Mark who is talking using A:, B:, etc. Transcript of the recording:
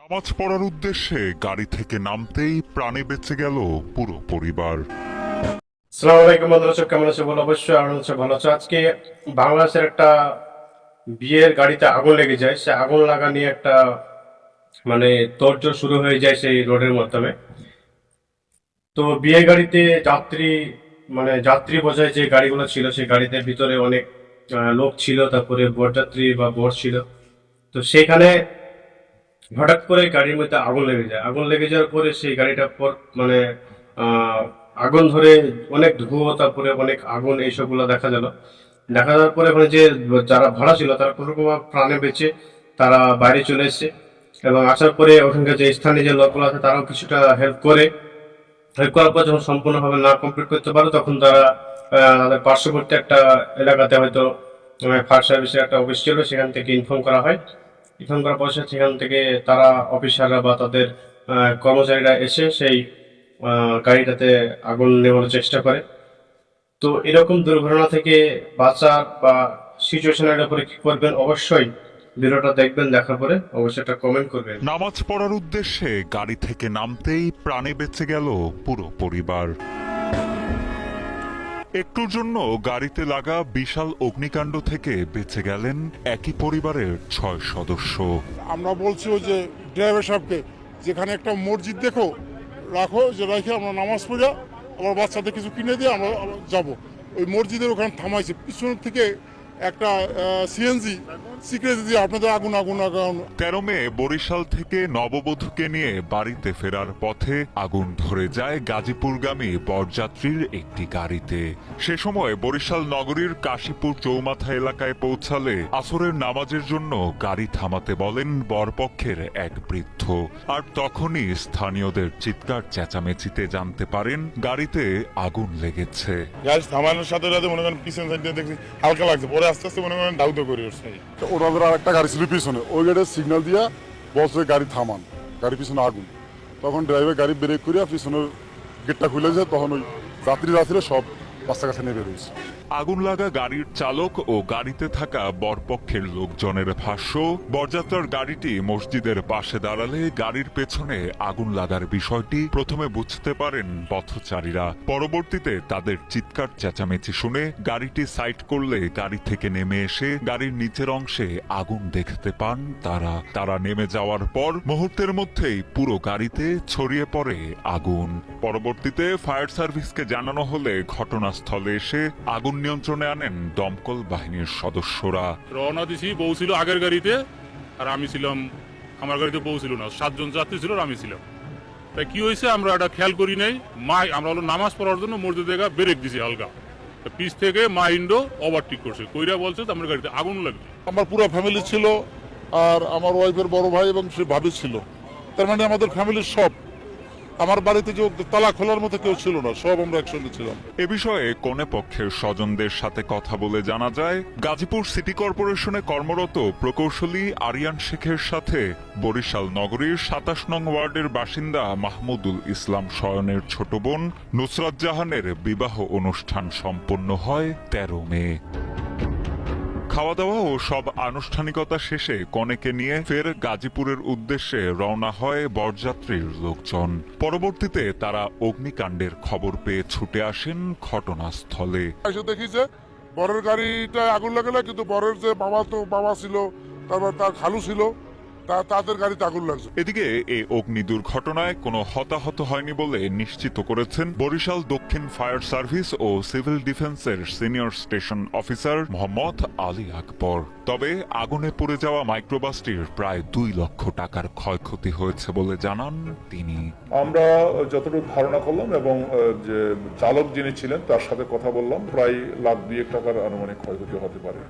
A: নামাজ পড়ার উদ্দেশ্যে গাড়ি থেকে নামতেই প্রাণে বেঁচে গেল পুরো পরিবার।
B: সালাম আলাইকুম বন্ধুরা কেমন আছে? বলো অবশ্যই আনন্দ হচ্ছে, ভালো আছে? আজকে বাংলাদেশের একটা বিয়ের গাড়িতে আগুন লেগে যায়। সে আগুন লাগা নিয়ে একটা মানে তোড়জোড় শুরু হয়ে যায় সেই রোডের মাধ্যমে। তো বিয়ে গাড়িতে যাত্রী মানে যাত্রী বোঝায় যে গাড়িগুলো ছিল, সেই গাড়িতে ভিতরে অনেক লোক ছিল, তারপরে বরযাত্রী বা বর ছিল। তো সেখানে হঠাৎ করে গাড়ির মধ্যে আগুন লেগে যায়। আগুন লেগে যাওয়ার পরে সেই গাড়িটা পর মানে আগুন ধরে অনেক ধুয়ো তারপরে অনেক আগুন এইসবগুলো দেখা গেল। দেখা যাওয়ার পরে ওখানে যে যারা ভাড়া ছিল, তারা কোনো প্রাণে বেঁচে তারা বাইরে চলে এসেছে এবং আসার পরে ওখানকার যে স্থানীয় যে লোকগুলো আছে, তারাও কিছুটা হেল্প করে। হেল্প করার পর যখন সম্পূর্ণভাবে না কমপ্লিট করতে পারে তখন তারা তাদের পার্শ্ববর্তী একটা এলাকাতে হয়তো ফায়ার সার্ভিসের একটা অফিস ছিল, সেখান থেকে ইনফর্ম করা হয়। ইনফর্ম করার পর সেখান থেকে তারা অফিসাররা বা তাদের কর্মচারীরা এসে সেই গাড়িটাতে আগুন নেওয়ার চেষ্টা করে। তো এরকম দুর্ঘটনা থেকে বাঁচার বা সিচুয়েশনের উপরে কি করবেন? অবশ্যই ভিডিওটা দেখবেন, দেখার পরে অবশ্যই একটা কমেন্ট করবেন।
A: নামাজ পড়ার উদ্দেশ্যে গাড়ি থেকে নামতেই প্রাণে বেঁচে গেল পুরো পরিবার। একটুর জন্য গাড়িতে লাগা বিশাল অগ্নিকাণ্ড থেকে বেঁচে গেলেন একই পরিবারের ছয় সদস্য।
C: আমরা বলছি যে ড্রাইভার সাহেবকে, যেখানে একটা মসজিদ দেখো, রাখো, যে রাখে আমরা নামাজ পড়া আমার বাচ্চাদের কিছু কিনে দিয়ে আমরা যাব। ওই মসজিদের ওখানে থামাইছে, পিছন থেকে একটা সিএনজি সিক্রেট দিয়ে আপনাদের আগুন আগুন আগুন।
A: তেরো মে বরিশাল থেকে নববধূকে নিয়ে বাড়িতে ফেরার পথে আগুন ধরে যায় গাজীপুরগামী বরযাত্রীর একটি গাড়িতে। সে সময় বরিশাল নগরীর কাশীপুর চৌমাথা এলাকায় পৌঁছালে আসরের নামাজের জন্য গাড়ি থামাতে বলেন বরপক্ষের এক বৃদ্ধ। আর তখনই স্থানীয়দের চিৎকার চেঁচামেচিতে জানতে পারেন গাড়িতে আগুন লেগেছে।
C: গাছ থামানোর সাথে সাথে মনে করেন পিছন সাইড দেখছি হালকা লাগছে পরে আস্তে আস্তে মনে করেন দাউদ করে উঠছে।
D: ওনাদের আর একটা গাড়ি ছিল পিছনে। ওই গাড়ির সিগন্যাল দিয়া বসে গাড়ি থামান, গাড়ি পিছনে আগুন। তখন ড্রাইভার গাড়ি ব্রেক করিয়া পিছনের গেটটা খুলে যায়, তখন ওই যাত্রীরা যাত্রীরা সব রাস্তা কাছে নেমে রয়েছে
A: আগুন লাগা গাড়ির চালক ও গাড়িতে থাকা বরপক্ষের লোকজনের ভাষ্য, বরযাত্রার গাড়িটি মসজিদের পাশে দাঁড়ালে গাড়ির পেছনে আগুন লাগার বিষয়টি প্রথমে বুঝতে পারেন পথচারীরা। পরবর্তীতে তাদের চিৎকার চেঁচামেচি শুনে গাড়িটি সাইড করলে গাড়ি থেকে নেমে এসে গাড়ির নিচের অংশে আগুন দেখতে পান তারা। তারা নেমে যাওয়ার পর মুহূর্তের মধ্যেই পুরো গাড়িতে ছড়িয়ে পড়ে আগুন। পরবর্তীতে ফায়ার সার্ভিসকে জানানো হলে ঘটনাস্থলে এসে আগুন নিয়ন্ত্রণে আনেন দমকল বাহিনীর সদস্যরা।
E: রওনা দিছি বউ ছিল আগের গাড়িতে আর আমি ছিলাম আমার গাড়িতে বউ ছিল না সাতজন যাত্রী ছিল আর আমি ছিলাম। তাই কি হয়েছে আমরা এটা খেয়াল করি নাই। মা আমরা হলো নামাজ পড়ার জন্য মসজিদ জায়গা ব্রেক দিছি হালকা। তা পিছ থেকে মা ইন্ডো ওভারটেক করছে কইরা বলছে আমার গাড়িতে আগুন লাগছে
C: আমার পুরো ফ্যামিলি ছিল আর আমার ওয়াইফের বড় ভাই এবং সে ভাবি ছিল। তার মানে আমাদের ফ্যামিলির সব আমার বাড়িতে যে তালা খোলার মতো কেউ ছিল না, সব আমরা একসঙ্গে ছিলাম।
A: এ বিষয়ে কনে পক্ষের স্বজনদের সাথে কথা বলে জানা যায়, গাজীপুর সিটি কর্পোরেশনে কর্মরত প্রকৌশলী আরিয়ান শেখের সাথে বরিশাল নগরীর সাতাশ নং ওয়ার্ডের বাসিন্দা মাহমুদুল ইসলাম শয়নের ছোট বোন নুসরাত জাহানের বিবাহ অনুষ্ঠান সম্পন্ন হয় তেরো মে। খাওয়া দাওয়া ও সব আনুষ্ঠানিকতা শেষে কনেকে নিয়ে ফের গাজীপুরের উদ্দেশ্যে রওনা হয় বরযাত্রীর লোকজন। পরবর্তীতে তারা অগ্নিকাণ্ডের খবর পেয়ে ছুটে আসেন ঘটনাস্থলে।
C: এসে দেখি যে বরের গাড়িটা আগুন লাগালে কিন্তু বরের যে বাবা তো, বাবা ছিল, তারপর তার খালু ছিল তাদের গাড়িতে আগুন লাগছে।
A: এদিকে এই অগ্নি দুর্ঘটনায় কোনো হতাহত হয়নি বলে নিশ্চিত করেছেন বরিশাল দক্ষিণ ফায়ার সার্ভিস ও সিভিল ডিফেন্সের senior station officer Mohammad Ali Akbar. তবে আগুনে পড়ে যাওয়া মাইক্রোবাসটির প্রায় দুই লক্ষ টাকার ক্ষয়ক্ষতি হয়েছে বলে জানান তিনি।
F: আমরা যতটুকু ধারণা করলাম এবং যে চালক যিনি ছিলেন তার সাথে কথা বললাম প্রায় লাখ দুয়েক টাকার আনুমানিক ক্ষয়ক্ষতি হতে পারে।